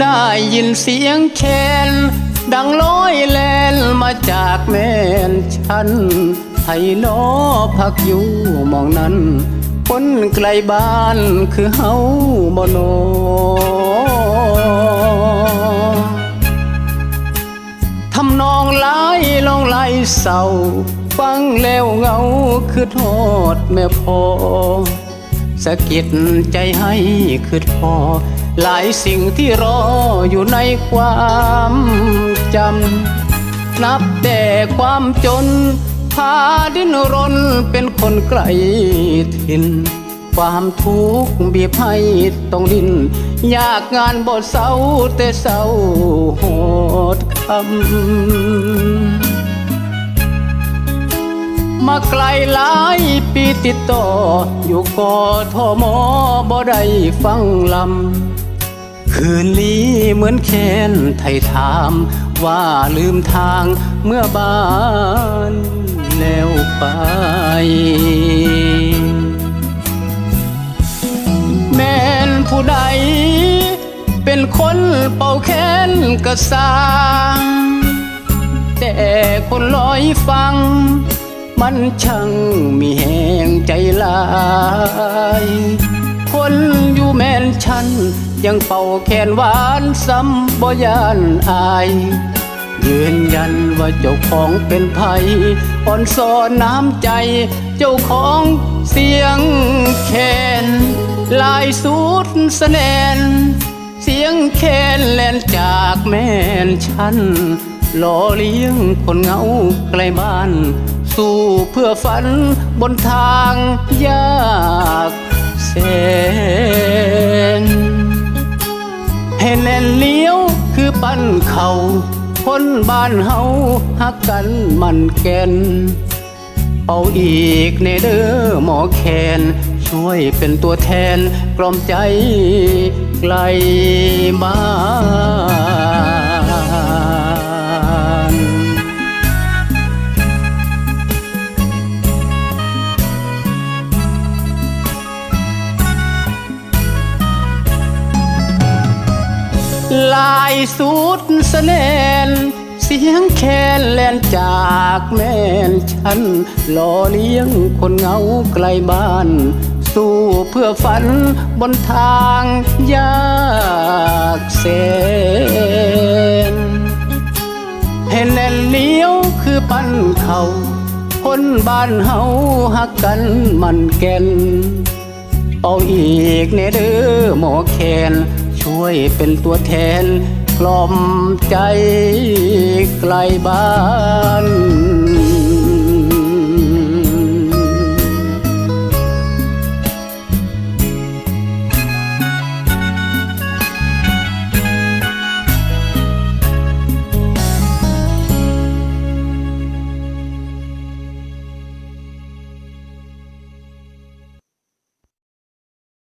ได้ยินเสียงแคนดังลอยแลนมาจากแม่นฉันไทยล้อพักอยู่มองนั้นคนไกลบ้านคือเฮาบ่โนทำนองลายลองไหลเศร้าฟังแล้วเหงาคือโทษแม่พอสะกิดใจให้คือพอ หลายสิ่งที่รออยู่ในความจำ นับแต่ความจน พาดิ้นรนเป็นคนไกลถิ่น ความทุกข์บีบให้ต้องดิ้น ยากงานบ่เศร้าแต่เศร้าโหดคำมาไกลหลายปีติดต่อ อยู่กอทมบ่ได้ฟังลำ คืนนี้เหมือนแค้นไทยถาม ว่าลืมทางเมื่อบ้านแล้วไป แม่นผู้ใด เป็นคนเป่าแค้นกระสางแต่คนลอยฟัง มันช่างมีแหงใจลาย คนอยู่แม่นฉัน ยังเป่าแขนหวานซ้ำบ่ยานอาย ยืนยันว่าเจ้าของเป็นไผอ่อนสอนน้ำใจ เจ้าของเสียงแคนลายสุดสแสนน เสียงแคนแล่นจากแม่นฉันหล่อเลี้ยงคนเหงาไกลบ้าน สู้เพื่อฝันบนทางยากแสน ให้แน่นเลี้ยวคือปั้นเขาคนบ้านเฮาฮักกันมันแกนเอาอีกในเด้อหมอแคนช่วยเป็นตัวแทนกล่อมใจไกลบ้าน ลายสุดเสแนนเสียงแคนแลนจากแม่นฉันหล่อเลี้ยงคนเหงาไกลบ้าน สู้เพื่อฝันบนทางยากเสนให้แน่นเหนียวคือปั้นเขาคนบ้านเฮาฮักกันมันแก่นเอาอีกเนเด้อหมอแคน วยเป็นตัวแทนกล่อมใจไกลบ้าน